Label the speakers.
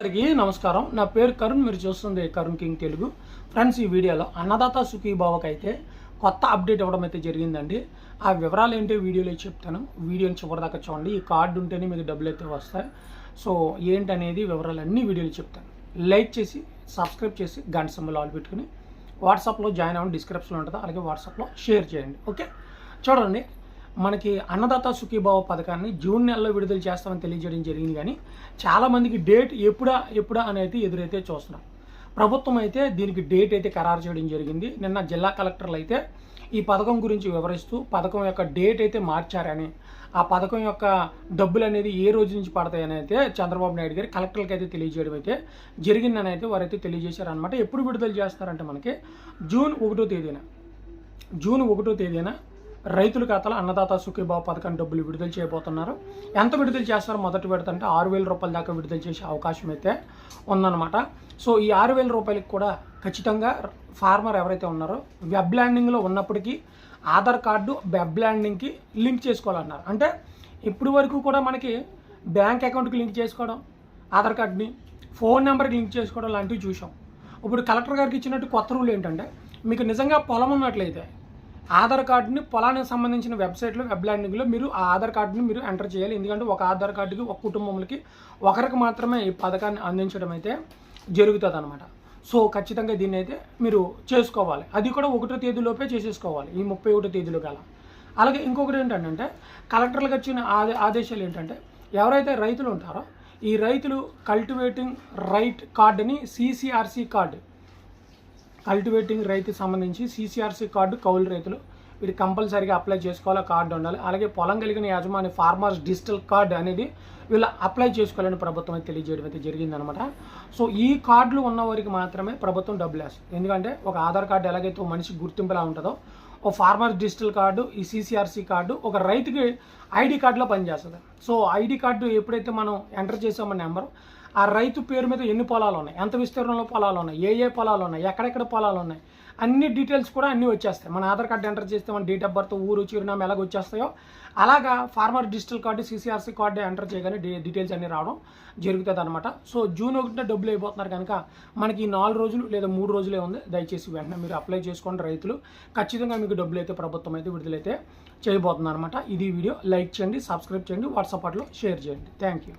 Speaker 1: అందరికీ నమస్కారం. నా పేరు కరుణ్ మీరు చూస్తుంది కరుణ్ కింగ్ తెలుగు. ఫ్రెండ్స్ ఈ వీడియోలో అన్నదాత సుఖీభావకి అయితే కొత్త అప్డేట్ ఇవ్వడం అయితే జరిగిందండి. ఆ వివరాలు ఏంటో వీడియోలో చెప్తాను. వీడియోని చివరిదాకా చూడండి. ఈ కార్డు ఉంటేనే మీకు డబ్బులు అయితే వస్తాయి. సో ఏంటనేది వివరాలు అన్ని వీడియోలు చెప్తాను. లైక్ చేసి సబ్స్క్రైబ్ చేసి గంట సమ్మలు ఆల్ పెట్టుకుని వాట్సాప్లో జాయిన్ అవ్వండి. డిస్క్రిప్షన్లో ఉంటుంది. అలాగే వాట్సాప్లో షేర్ చేయండి. ఓకే? చూడండి. మనకి అన్నదాత సుఖీభావ పథకాన్ని జూన్ నెలలో విడుదల చేస్తామని తెలియజేయడం జరిగింది కానీ చాలామందికి డేట్ ఎప్పుడా ఎప్పుడా అనేది ఎదురైతే చూస్తున్నాం. ప్రభుత్వం అయితే దీనికి డేట్ అయితే ఖరారు చేయడం జరిగింది. నిన్న జిల్లా కలెక్టర్లు అయితే ఈ పథకం గురించి వివరిస్తూ పథకం యొక్క డేట్ అయితే మార్చారని ఆ పథకం యొక్క డబ్బులు అనేది ఏ రోజు నుంచి పడతాయని అయితే చంద్రబాబు నాయుడు గారు కలెక్టర్కి అయితే తెలియజేయడం అయితే జరిగిందని అయితే వారైతే తెలియజేశారనమాట ఎప్పుడు విడుదల చేస్తారంటే మనకి జూన్ ఒకటో తేదీన జూన్ ఒకటో తేదీన రైతుల ఖాతాలో అన్నదాత సుఖీభావ పథకం డబ్బులు విడుదల చేయబోతున్నారు. ఎంత విడుదల చేస్తారో మొదటి విడత అంటే ఆరు వేల రూపాయల దాకా విడుదల చేసే అవకాశం అయితే ఉందన్నమాట. సో ఈ ఆరు వేల రూపాయలకి కూడా ఖచ్చితంగా ఫార్మర్ ఎవరైతే ఉన్నారో వెబ్ ల్యాండింగ్లో ఉన్నప్పటికీ ఆధార్ కార్డు వెబ్ ల్యాండింగ్కి లింక్ చేసుకోవాలన్నారు. అంటే ఇప్పుడు వరకు కూడా మనకి బ్యాంక్ అకౌంట్కి లింక్ చేసుకోవడం ఆధార్ కార్డ్ని ఫోన్ నెంబర్కి లింక్ చేసుకోవడం లాంటివి చూసాం ఇప్పుడు కలెక్టర్ గారికి ఇచ్చినట్టు కొత్త రూల్ ఏంటంటే మీకు నిజంగా పొలం ఉన్నట్లయితే ఆధార్ కార్డుని పొలానికి సంబంధించిన వెబ్సైట్లో వెబ్ ల్యాండింగ్లో మీరు ఆ ఆధార్ కార్డుని మీరు ఎంటర్ చేయాలి. ఎందుకంటే ఒక ఆధార్ కార్డుకి ఒక కుటుంబంకి ఒకరికి మాత్రమే ఈ పథకాన్ని అందించడం అయితే జరుగుతుంది అనమాట సో ఖచ్చితంగా దీన్ని అయితే మీరు చేసుకోవాలి. అది కూడా ఒకటో తేదీలోపే చేసేసుకోవాలి. ఈ ముప్పై ఒకటో తేదీలో గల. అలాగే ఇంకొకటి ఏంటంటే కలెక్టర్లకు వచ్చిన ఆదే ఆదేశాలు ఏంటంటే ఎవరైతే రైతులు ఉంటారో ఈ రైతులు కల్టివేటింగ్ రైట్ కార్డుని సిసిఆర్సి కార్డు కల్టివేటింగ్ రైతు సంబంధించి సీసీఆర్సీ కార్డు కౌలు రైతులు. వీటి కంపల్సరీగా అప్లై చేసుకోవాలి కార్డు ఉండాలి. అలాగే పొలం కలిగిన యాజమాని ఫార్మర్స్ డిజిటల్ కార్డు అనేది వీళ్ళు అప్లై చేసుకోవాలని ప్రభుత్వం అయితే తెలియజేయడం అయితే జరిగిందనమాట. సో ఈ కార్డులు ఉన్న వారికి మాత్రమే ప్రభుత్వం డబ్బులు వేస్తుంది. ఎందుకంటే ఒక ఆధార్ కార్డు ఎలాగైతే ఒక మనిషికి గుర్తింపులా ఉంటుందో ఓ ఫార్మర్ డిజిటల్ కార్డు ఈ సీసీఆర్సీ కార్డు ఒక రైతుకి ఐడి కార్డులో పనిచేస్తుంది. సో ఐడి కార్డు ఎప్పుడైతే మనం ఎంటర్ చేసామో నెంబర్ ఆ రైతు పేరు మీద ఎన్ని పొలాలు ఉన్నాయి? ఎంత విస్తీర్ణంలో పొలాలు ఉన్నాయి? ఏ ఏ పొలాలు ఉన్నాయి? ఎక్కడెక్కడ పొలాలు ఉన్నాయి? అన్ని డీటెయిల్స్ కూడా అన్నీ వచ్చేస్తాయి. మన ఆధార్ కార్డు ఎంటర్ చేస్తే మన డేట్ ఆఫ్ బర్త్ ఊరు చిరునామా ఎలాగ వచ్చేస్తాయో అలాగా farmer digital card CCRC card enter చేయగానే డీ డీటెయిల్స్ అన్నీ రావడం జరుగుతుంది అనమాట సో జూన్ ఒకటిన డబ్బులు అయిపోతున్నారు కనుక మనకి ఈ నాలుగు రోజులు లేదా మూడు రోజులే ఉంది. దయచేసి వెంటనే మీరు అప్లై చేసుకోండి రైతులు. ఖచ్చితంగా మీకు డబ్బులు అయితే ప్రభుత్వం అయితే విడుదలైతే చేయబోతుంది అనమాట ఇది వీడియో. లైక్ చేయండి సబ్స్క్రైబ్ చేయండి వాట్సాప్లో షేర్ చేయండి. Thank you.